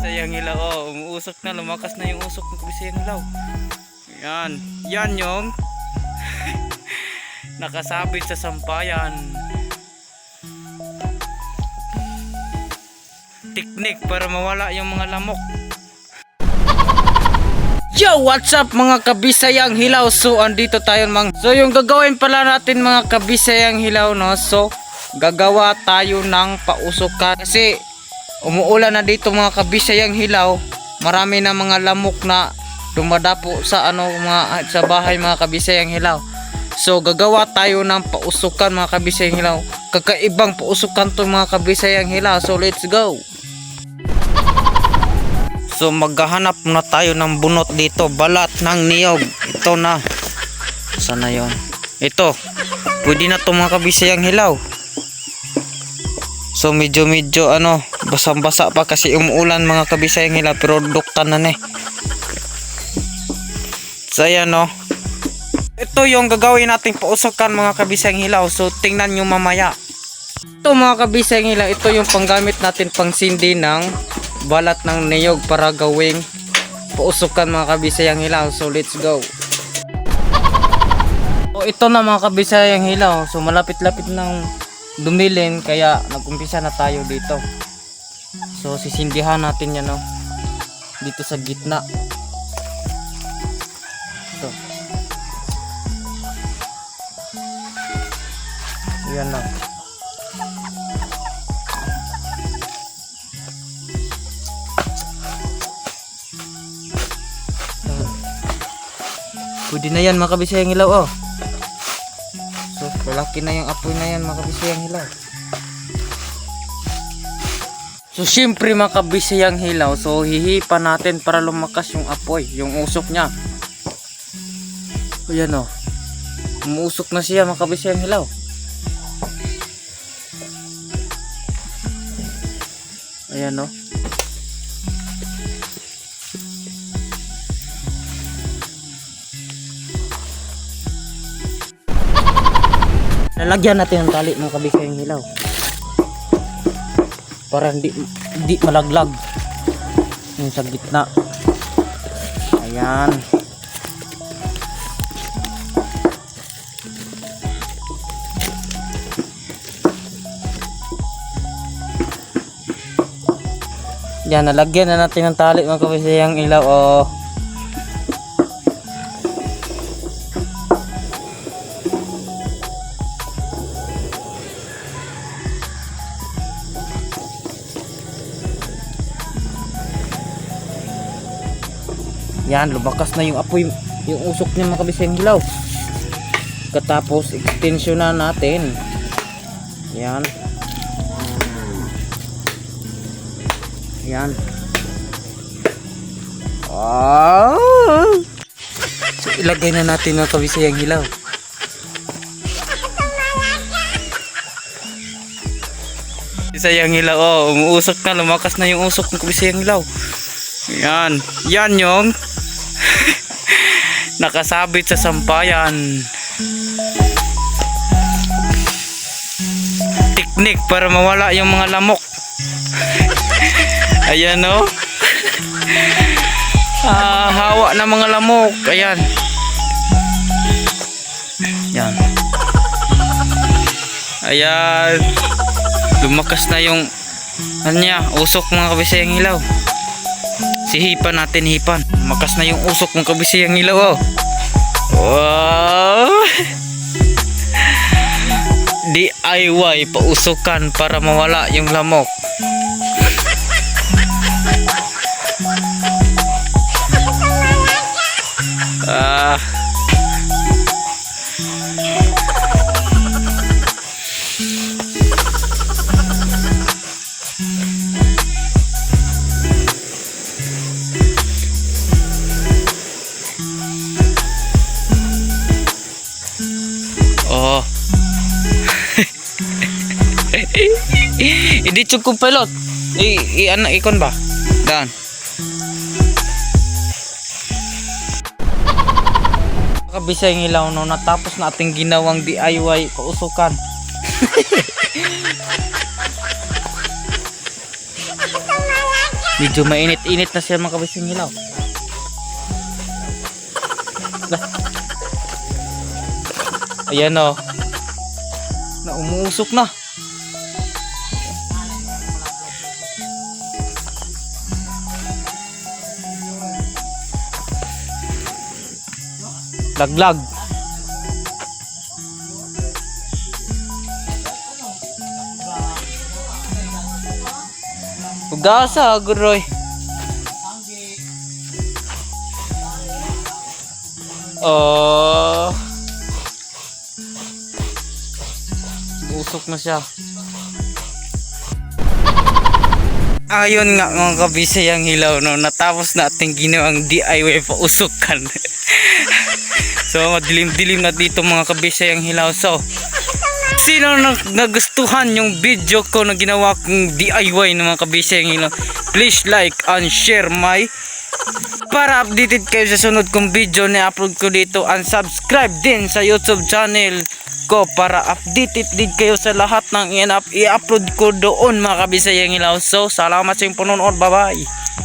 Sayang hilaw, oh, umuusok na, lumakas na yung usok ng kabisayang hilaw. Yan, yan yung nakasabit sa sampayan. Teknik para mawala yung mga lamok. Yo, what's up mga kabisayang hilaw? So, andito tayo mang. So, yung gagawin pala natin mga kabisayang hilaw, no? So, gagawa tayo ng pausukan. Kasi, umuulan na dito mga kabisayang hilaw. Marami na mga lamok na dumadapo sa ano mga sa bahay mga kabisayang hilaw. So, gagawa tayo ng pausukan mga kabisayang hilaw. Kakaibang pausukan to mga kabisayang hilaw. So, let's go! So maghahanap na tayo ng bunot dito, balat ng niyog. Ito na. Sana 'yon? Ito. Pwede na 'to mga kabisayang hilaw. So medyo medyo ano, basang-basa pa kasi umuulan mga kabisayang hilaw pero duktan na ni. So ayan no. Ito yung gagawin nating pausakan mga kabisayang hilaw. So tingnan nyo mamaya. Ito mga kabisayang hilaw, ito yung panggamit natin pang sindi ng balat ng niyog para gawing pausukan mga kabisayang hilaw. So let's go. So ito na mga kabisayang hilaw. So malapit-lapit nang dumilin kaya nagumpisa na tayo dito. So sisindihan natin yan no. Dito sa gitna. Ito. Yan lang. Pwede na yan mga kabisayang hilaw oh. Lalaki na yung apoy na yan mga kabisayang hilaw. So, syempre mga kabisayang hilaw. So, hihipa natin para lumakas yung apoy, yung usok niya. Ayan oh. Umuusok na siya mga kabisayang hilaw. Ayan oh. Lalagyan natin ng tali mga kabisayang hilaw. Para hindi, hindi malaglag. Yung sa gitna. Ayan. Yan, nalagyan na natin ng tali mga kabisayang ilaw. Oh. Yan, lumakas na yung apoy, yung usok niya mga kabisayang hilaw. Katapos, extension na natin. Yan. Yan. Wow! Ilagay na natin mga kabisayang hilaw. Bisayang hilaw, oh, umuusok na, lumakas na yung usok ng kabisayang hilaw. Yan. Yan yung nakasabit sa sampayan. Teknik para mawala yung mga lamok. Ayan o. Ah, hawa na mga lamok. Ayan. Yan. Ayan. Lumakas na yung ano niya, usok mga kabisayang hilaw. Si hipan natin hipan. Makas na yung usok ng kabisayang ilaw oh. Wow! DIY pausukan para mawala yung lamok. Hindi cukup pelot. I, i anak ikon ba? Dan. Kabisa yung ilaw no natapos na ating ginawang DIY pausukan. Medyo mainit-init na siya mga kabisayang hilaw. Lah. Ayan o. Na umuusok na. Laglag. Ugasa, guroy. Oh. Usok na siya. Ayun nga mga kabisay ang hilaw no, natapos natin ginawang DIY pausukan. So madilim-dilim na dito mga kabisay ang hilaw. So sino na nagustuhan yung video ko na ginawa kong DIY ng mga kabisay ang hilaw, please like and share my para updated kayo sa sunod kong video na upload ko dito and subscribe din sa YouTube channel ko para updated din kayo sa lahat ng i-upload ko doon mga kabisayang ilaw. So, salamat sa inyong panonood. Bye-bye.